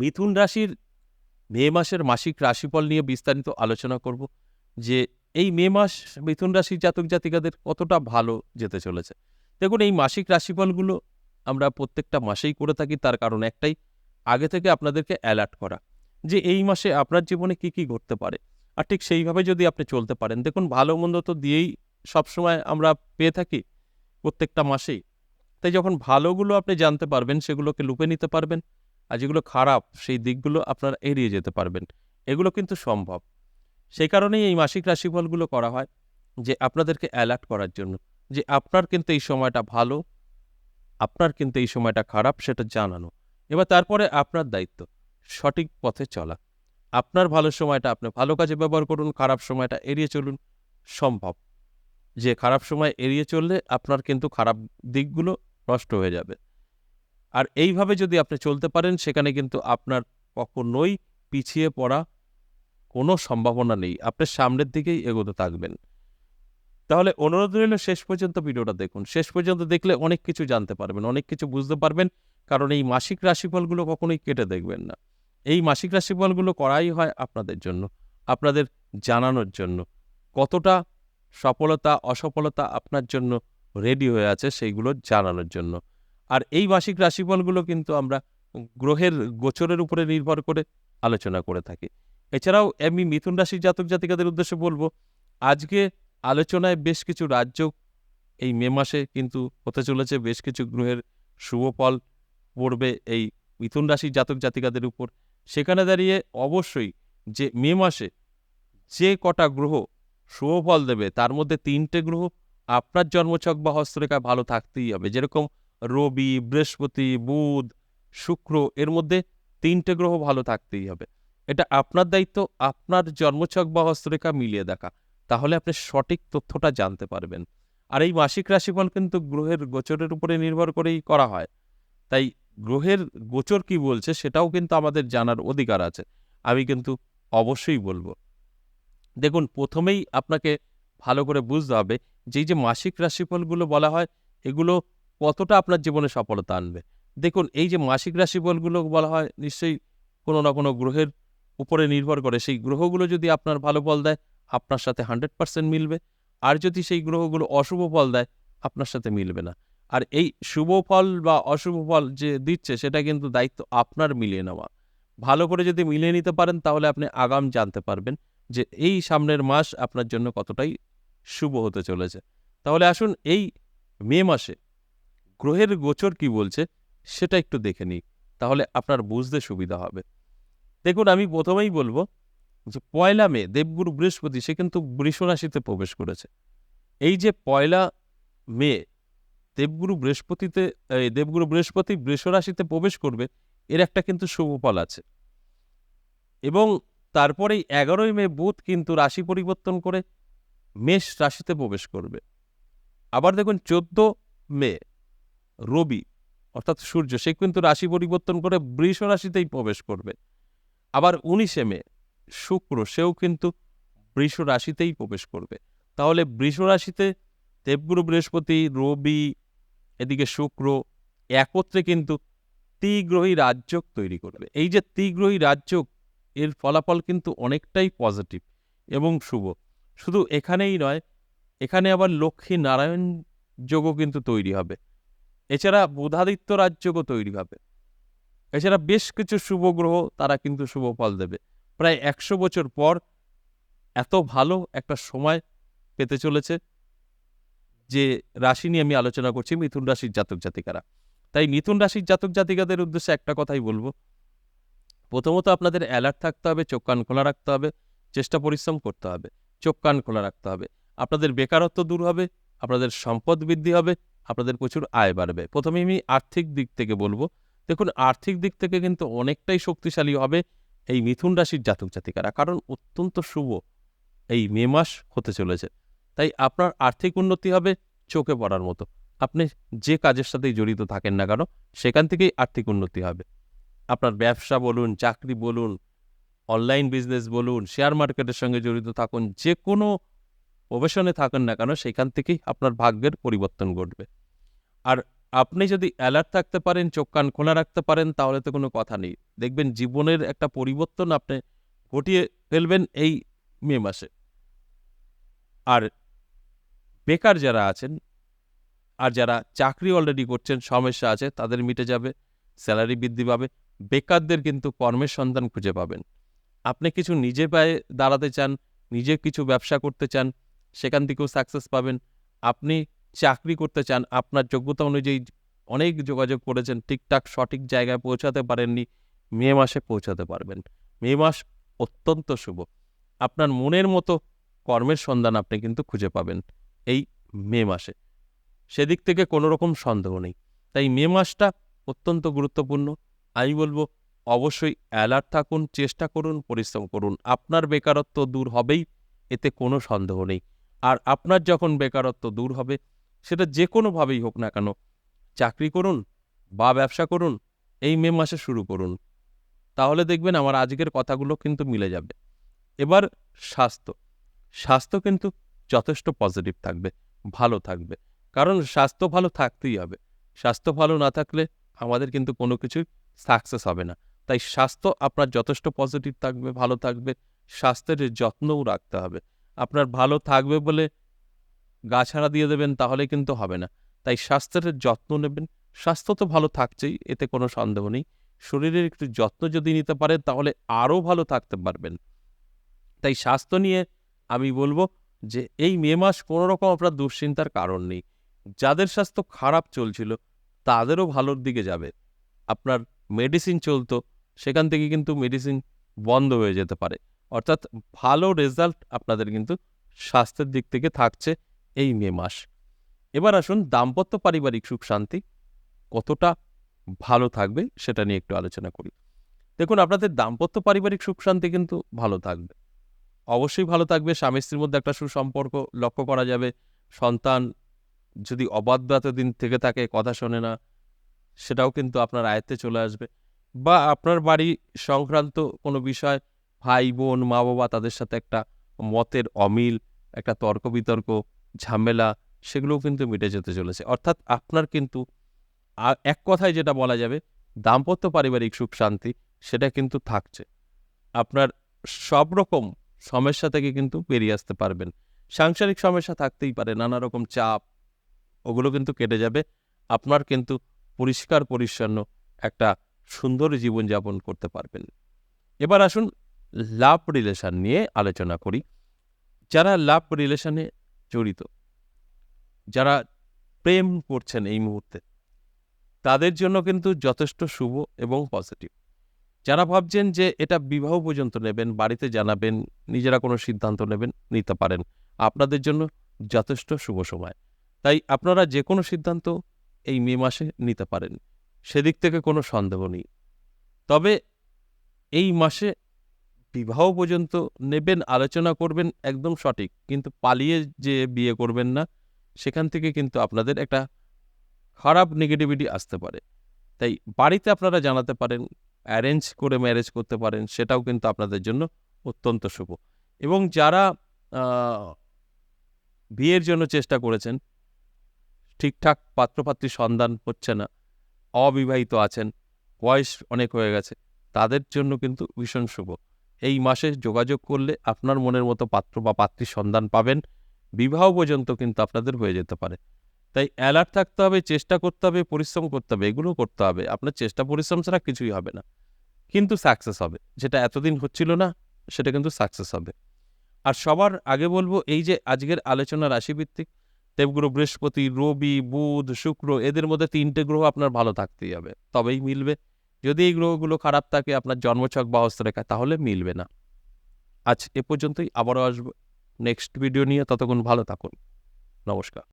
মিথুন রাশির মে মাসের মাসিক রাশিফল নিয়ে বিস্তারিত আলোচনা করব যে এই মে মাস মিথুন রাশির জাতক জাতিকাদের কতটা ভালো যেতে চলেছে। দেখুন, এই মাসিক রাশিফলগুলো আমরা প্রত্যেকটা মাসেই করে থাকি, তার কারণ একটাই, আগে থেকে আপনাদেরকে অ্যালার্ট করা যে এই মাসে আপনার জীবনে কি কি ঘটতে পারে। আর ঠিক সেইভাবে যদি আপনি চলতে পারেন, দেখুন, ভালো মন্দ তো দিয়েই সবসময় আমরা পেয়ে থাকি প্রত্যেকটা মাসেই। তাই যখন ভালোগুলো আপনি জানতে পারবেন, সেগুলোকে লুপে নিতে পারবেন। আর যেগুলো খারাপ, সেই দিকগুলো আপনারা এড়িয়ে যেতে পারবেন। এগুলো কিন্তু সম্ভব। সেই কারণেই এই মাসিক রাশিফলগুলো করা হয় যে, আপনাদেরকে অ্যালার্ট করার জন্য যে, আপনার কিন্তু এই সময়টা ভালো, আপনার কিন্তু এই সময়টা খারাপ, সেটা জানানো। এবার তারপরে আপনার দায়িত্ব, সঠিক পথে চলা। আপনার ভালো সময়টা, আপনি ভালো কাজে ব্যবহার করুন, খারাপ সময়টা এড়িয়ে চলুন, সম্ভব। যে, খারাপ সময় এড়িয়ে চললে আপনার কিন্তু খারাপ দিকগুলো নষ্ট হয়ে যাবে। আর এইভাবে যদি আপনি চলতে পারেন, সেখানে কিন্তু আপনার কখনোই পিছিয়ে পড়া কোনো সম্ভাবনা নেই। আপনি সামনের দিকেই এগোতে থাকবেন। তাহলে অনুরোধ রইল, শেষ পর্যন্ত ভিডিওটা দেখুন। শেষ পর্যন্ত দেখলে অনেক কিছু জানতে পারবেন, অনেক কিছু বুঝতে পারবেন, কারণ এই মাসিক রাশিফলগুলো কখনোই কেটে দেখবেন না। এই মাসিক রাশিফলগুলো করাই হয় আপনাদের জন্য, আপনাদের জানানোর জন্য। কতটা সফলতা, অসফলতা আপনার জন্য রেডি হয়ে আছে, সেইগুলো জানানোর জন্য। আর এই মাসিক রাশিফলগুলো কিন্তু আমরা গ্রহের গোচরের উপরে নির্ভর করে আলোচনা করে থাকি। এছাড়াও আমি মিথুন রাশির জাতক জাতিকাদের উদ্দেশ্যে বলব, আজকে আলোচনায় বেশ কিছু রাজ্য এই মে মাসে কিন্তু হতে চলেছে, বেশ কিছু গ্রহের শুভ ফল পড়বে এই মিথুন রাশির জাতক জাতিকাদের উপর। সেখানে দাঁড়িয়ে অবশ্যই যে মে মাসে যে কটা গ্রহ শুভ ফল দেবে, তার মধ্যে তিনটে গ্রহ আপনার জন্মছক বা হস্তরেখা ভালো থাকতেই হবে। যেরকম রবি, বৃহস্পতি, বুধ, শুক্র এর মধ্যে তিনটে গ্রহ ভালো থাকতেই হবে। এটা আপনার দায়িত্ব, আপনার জন্মছক বা হস্তরেখা মিলিয়ে দেখা। তাহলে আপনি সঠিক তথ্যটা জানতে পারবেন। আর এই মাসিক রাশিফল কিন্তু গ্রহের গোচরের উপরে নির্ভর করেই করা হয়। তাই গ্রহের গোচর কি বলছে সেটাও কিন্তু আমাদের জানার অধিকার আছে। আমি কিন্তু অবশ্যই বলব। দেখুন, প্রথমেই আপনাকে ভালো করে বুঝতে হবে যে যে মাসিক রাশিফলগুলো বলা হয়, এগুলো কতটা আপনার জীবনে সফলতা আনবে? দেখুন, এই যে মাসিক রাশিফলগুলো বলা হয়, নিশ্চয়ই কোনো না কোনো গ্রহের উপরে নির্ভর করে। সেই গ্রহগুলো যদি আপনার ভালো ফল দেয়, আপনার সাথে হান্ড্রেড পার্সেন্ট মিলবে। আর যদি সেই গ্রহগুলো অশুভ ফল দেয়, আপনার সাথে মিলবে না। আর এই শুভ ফল বা অশুভ ফল যে দিচ্ছে, সেটা কিন্তু দায়িত্ব আপনার মিলিয়ে নেওয়া। ভালো করে যদি মিলিয়ে নিতে পারেন, তাহলে আপনি আগাম জানতে পারবেন যে এই সামনের মাস আপনার জন্য কতটাই শুভ হতে চলেছে। তাহলে আসুন, এই মে মাসে গ্রহের গোচর কি বলছে, সেটা একটু দেখে নিই, তাহলে আপনার বুঝতে সুবিধা হবে। দেখুন, আমি প্রথমেই বলব যে পয়লা মে, দেবগুরু বৃহস্পতি, সে কিন্তু বৃষ রাশিতে প্রবেশ করেছে। এই যে পয়লা মে, দেবগুরু বৃহস্পতিতে, এই দেবগুরু বৃহস্পতি বৃষ রাশিতে প্রবেশ করবে, এর একটা কিন্তু শুভ ফল আছে। এবং তারপরেই এগারোই মে বুধ কিন্তু রাশি পরিবর্তন করে মেষ রাশিতে প্রবেশ করবে। আবার দেখুন, চোদ্দ মে রবি, অর্থাৎ সূর্য, সে কিন্তু রাশি পরিবর্তন করে বৃষ রাশিতেই প্রবেশ করবে। আবার উনিশে মে, শুক্র, সেও কিন্তু বৃষ রাশিতেই প্রবেশ করবে। তাহলে বৃষ রাশিতে দেবগুরু, বৃহস্পতি, রবি, এদিকে শুক্র একত্রে কিন্তু ত্রিগ্রহী রাজ্যক তৈরি করবে। এই যে ত্রিগ্রহী রাজ্যক এর ফলাফল কিন্তু অনেকটাই পজিটিভ এবং শুভ। শুধু এখানেই নয়, এখানে আবার লক্ষ্মী নারায়ণ যোগও কিন্তু তৈরি হবে। এছাড়া বুধাদিত্য রাজযোগও তৈরি হবে। এছাড়া বেশ কিছু শুভ গ্রহ তারা কিন্তু শুভ ফল দেবে। প্রায় একশো বছর পর এত ভালো একটা সময় পেতে চলেছে যে রাশি নিয়ে আমি আলোচনা করছি মিথুন রাশির জাতক জাতিকারা। তাই মিথুন রাশির জাতক জাতিকাদের উদ্দেশ্যে একটা কথাই বলব। প্রথমত আপনাদের অ্যালার্ট থাকতে হবে, চোখ কান খোলা রাখতে হবে, চেষ্টা পরিশ্রম করতে হবে, চোখ কান খোলা রাখতে হবে। আপনাদের বেকারত্ব দূর হবে, আপনাদের সম্পদ বৃদ্ধি হবে আপনাদের প্রচুর আয় বাড়বে। প্রথমে আমি আর্থিক দিক থেকে বলব। দেখুন, আর্থিক দিক থেকে কিন্তু অনেকটাই শক্তিশালী হবে এই মিথুন রাশির জাতক জাতিকারা, কারণ অত্যন্ত শুভ এই মে মাস হতে চলেছে। তাই আপনার আর্থিক উন্নতি হবে চোখে পড়ার মতো। আপনি যে কাজের সাথেই জড়িত থাকেন না কেন, সেখান থেকেই আর্থিক উন্নতি হবে। আপনার ব্যবসা বলুন, চাকরি বলুন, অনলাইন বিজনেস বলুন, শেয়ার মার্কেটের সঙ্গে জড়িত থাকুন যে কোনো প্রফেশনে থাকেন না কেন, সেখান থেকেই আপনার ভাগ্যের পরিবর্তন ঘটবে। আর আপনি যদি অ্যালার্ট থাকতে পারেন, চোখ কান খোলা রাখতে পারেন, তাহলে তো কোনো কথা নেই। দেখবেন জীবনের একটা পরিবর্তন আপনি ঘটিয়ে ফেলবেন এই মে মাসে। আর বেকার যারা আছেন, আর যারা চাকরি অলরেডি করছেন, সমস্যা আছে, তাদের মিটে যাবে স্যালারি বৃদ্ধি পাবে, বেকারদের কিন্তু কর্মের সন্ধান খুঁজে পাবেন। আপনি কিছু নিজে পায়ে দাঁড়াতে চান, নিজে কিছু ব্যবসা করতে চান সেখান থেকেও সাকসেস পাবেন। আপনি চাকরি করতে চান, আপনার যোগ্যতা অনুযায়ী অনেক যোগাযোগ করেছেন, ঠিকঠাক সঠিক জায়গায় পৌঁছাতে পারেননি, মে মাসে পৌঁছাতে পারবেন। মে মাস অত্যন্ত শুভ। আপনার মনের মতো কর্মের সন্ধান আপনি কিন্তু খুঁজে পাবেন এই মে মাসে। সেদিক থেকে কোনো রকম সন্দেহ নেই। তাই মে মাসটা অত্যন্ত গুরুত্বপূর্ণ। আমি বলব, অবশ্যই অ্যালার্ট থাকুন, চেষ্টা করুন, পরিশ্রম করুন। আপনার বেকারত্ব দূর হবেই, এতে কোনো সন্দেহ নেই। আর আপনার যখন বেকারত্ব দূর হবে, সেটা যে কোনোভাবেই হোক না কেন, চাকরি করুন বা ব্যবসা করুন, এই মে মাসে শুরু করুন। তাহলে দেখবেন আমার আজকের কথাগুলো কিন্তু মিলে যাবে। এবার স্বাস্থ্য। স্বাস্থ্য কিন্তু যথেষ্ট পজিটিভ থাকবে, ভালো থাকবে। কারণ স্বাস্থ্য ভালো থাকতেই হবে। স্বাস্থ্য ভালো না থাকলে আমাদের কিন্তু কোনো কিছুই সাকসেস হবে না। তাই স্বাস্থ্য আপনার যথেষ্ট পজিটিভ থাকবে, ভালো থাকবে। স্বাস্থ্যের যত্নও রাখতে হবে। আপনার ভালো থাকবে বলে গা ছাড়া দিয়ে দেবেন তাহলে কিন্তু হবে না। তাই স্বাস্থ্যের যত্ন নেবেন। স্বাস্থ্য তো ভালো থাকছেই, এতে কোনো সন্দেহ নেই। শরীরের একটু যত্ন যদি নিতে পারেন, তাহলে আরও ভালো থাকতে পারবেন। তাই স্বাস্থ্য নিয়ে আমি বলব যে, এই মে মাস কোনো রকম আপনার দুশ্চিন্তার কারণ নেই। যাদের স্বাস্থ্য খারাপ চলছিল, তাদেরও ভালোর দিকে যাবে। আপনার মেডিসিন চলতো, সেখান থেকে কিন্তু মেডিসিন বন্ধ হয়ে যেতে পারে। অর্থাৎ ভালো রেজাল্ট আপনাদের কিন্তু স্বাস্থ্যের দিক থেকে থাকছে এই মে মাস। এবার আসুন দাম্পত্য পারিবারিক সুখ শান্তি কতটা ভালো থাকবে সেটা নিয়ে একটু আলোচনা করি। দেখুন, আপনাদের দাম্পত্য পারিবারিক সুখ শান্তি কিন্তু ভালো থাকবে। অবশ্যই ভালো থাকবে। স্বামী স্ত্রীর মধ্যে একটা সুসম্পর্ক লক্ষ্য করা যাবে। সন্তান যদি অবাধ্য দিন থেকে থাকে কথা শোনে না, সেটাও কিন্তু আপনার আয়ত্তে চলে আসবে। বা আপনার বাড়ি সংক্রান্ত কোনো বিষয় ভাই বোন মা বাবা তাদের সাথে একটা মতের অমিল, একটা তর্ক বিতর্ক ঝামেলা, সেগুলোও কিন্তু মিটে যেতে চলেছে। অর্থাৎ আপনার কিন্তু এক কথায় যেটা বলা যাবে, দাম্পত্য পারিবারিক সুখ শান্তি, সেটা কিন্তু থাকছে। আপনার সব রকম সমস্যা থেকে কিন্তু বেরিয়ে আসতে পারবেন। সাংসারিক সমস্যা থাকতেই পারে, নানা রকম চাপ, ওগুলো কিন্তু কেটে যাবে। আপনার কিন্তু পরিষ্কার পরিচ্ছন্ন একটা সুন্দর জীবনযাপন করতে পারবেন। এবার আসুন লাভ রিলেশন নিয়ে আলোচনা করি। যারা লাভ রিলেশনে জড়িত, যারা প্রেম করছেন এই মুহূর্তে, তাদের জন্য কিন্তু যথেষ্ট শুভ এবং পজিটিভ যারা ভাবছেন যে এটা বিবাহ পর্যন্ত নেবেন, বাড়িতে জানাবেন, নিজেরা কোনো সিদ্ধান্ত নেবেন, নিতে পারেন, আপনাদের জন্য যথেষ্ট শুভ সময়। তাই আপনারা যে কোনো সিদ্ধান্ত এই মে মাসে নিতে পারেন, সেদিক থেকে কোনো সন্দেহ নেই। তবে এই মাসে বিবাহ পর্যন্ত নেবেন, আলোচনা করবেন একদম সঠিক। কিন্তু পালিয়ে যে বিয়ে করবেন না, সেখান থেকে কিন্তু আপনাদের একটা খারাপ নেগেটিভিটি আসতে পারে। তাই বাড়িতে আপনারা জানাতে পারেন অ্যারেঞ্জ করে ম্যারেজ করতে পারেন, সেটাও কিন্তু আপনাদের জন্য অত্যন্ত শুভ। এবং যারা বিয়ের জন্য চেষ্টা করেছেন, ঠিকঠাক পাত্রপাত্রী সন্ধান হচ্ছে না, অবিবাহিত আছেন, বয়স অনেক হয়ে গেছে, তাদের জন্য কিন্তু ভীষণ শুভ। এই মাসে যোগাযোগ করলে আপনার মনের মতো পাত্র বা পাত্রীর সন্ধান পাবেন। বিবাহ পর্যন্ত কিন্তু আপনাদের হয়ে যেতে পারে। তাই অ্যালার্ট থাকতে হবে, চেষ্টা করতে হবে, পরিশ্রম করতে হবে এগুলো করতে হবে। আপনার চেষ্টা পরিশ্রম ছাড়া কিছুই হবে না। কিন্তু সাকসেস হবে। যেটা এতদিন হচ্ছিল না, সেটা কিন্তু সাকসেস হবে। আর সবার আগে বলব, এই যে আজকের আলোচনা রাশিভিত্তিক দেবগ্রহ বৃহস্পতি, রবি, বুধ, শুক্র, এদের মধ্যে তিনটে গ্রহ আপনার ভালো থাকতেই হবে। তবেই মিলবে। যদি এই গ্রহগুলো খারাপ থাকে, আপনার জন্মছক বা হস্তরেখা তাহলে মিলবে না। আজ এ পর্যন্তই আবারও আসব। নেক্সট ভিডিও নিয়ে ততক্ষণ ভালো থাকুন। নমস্কার।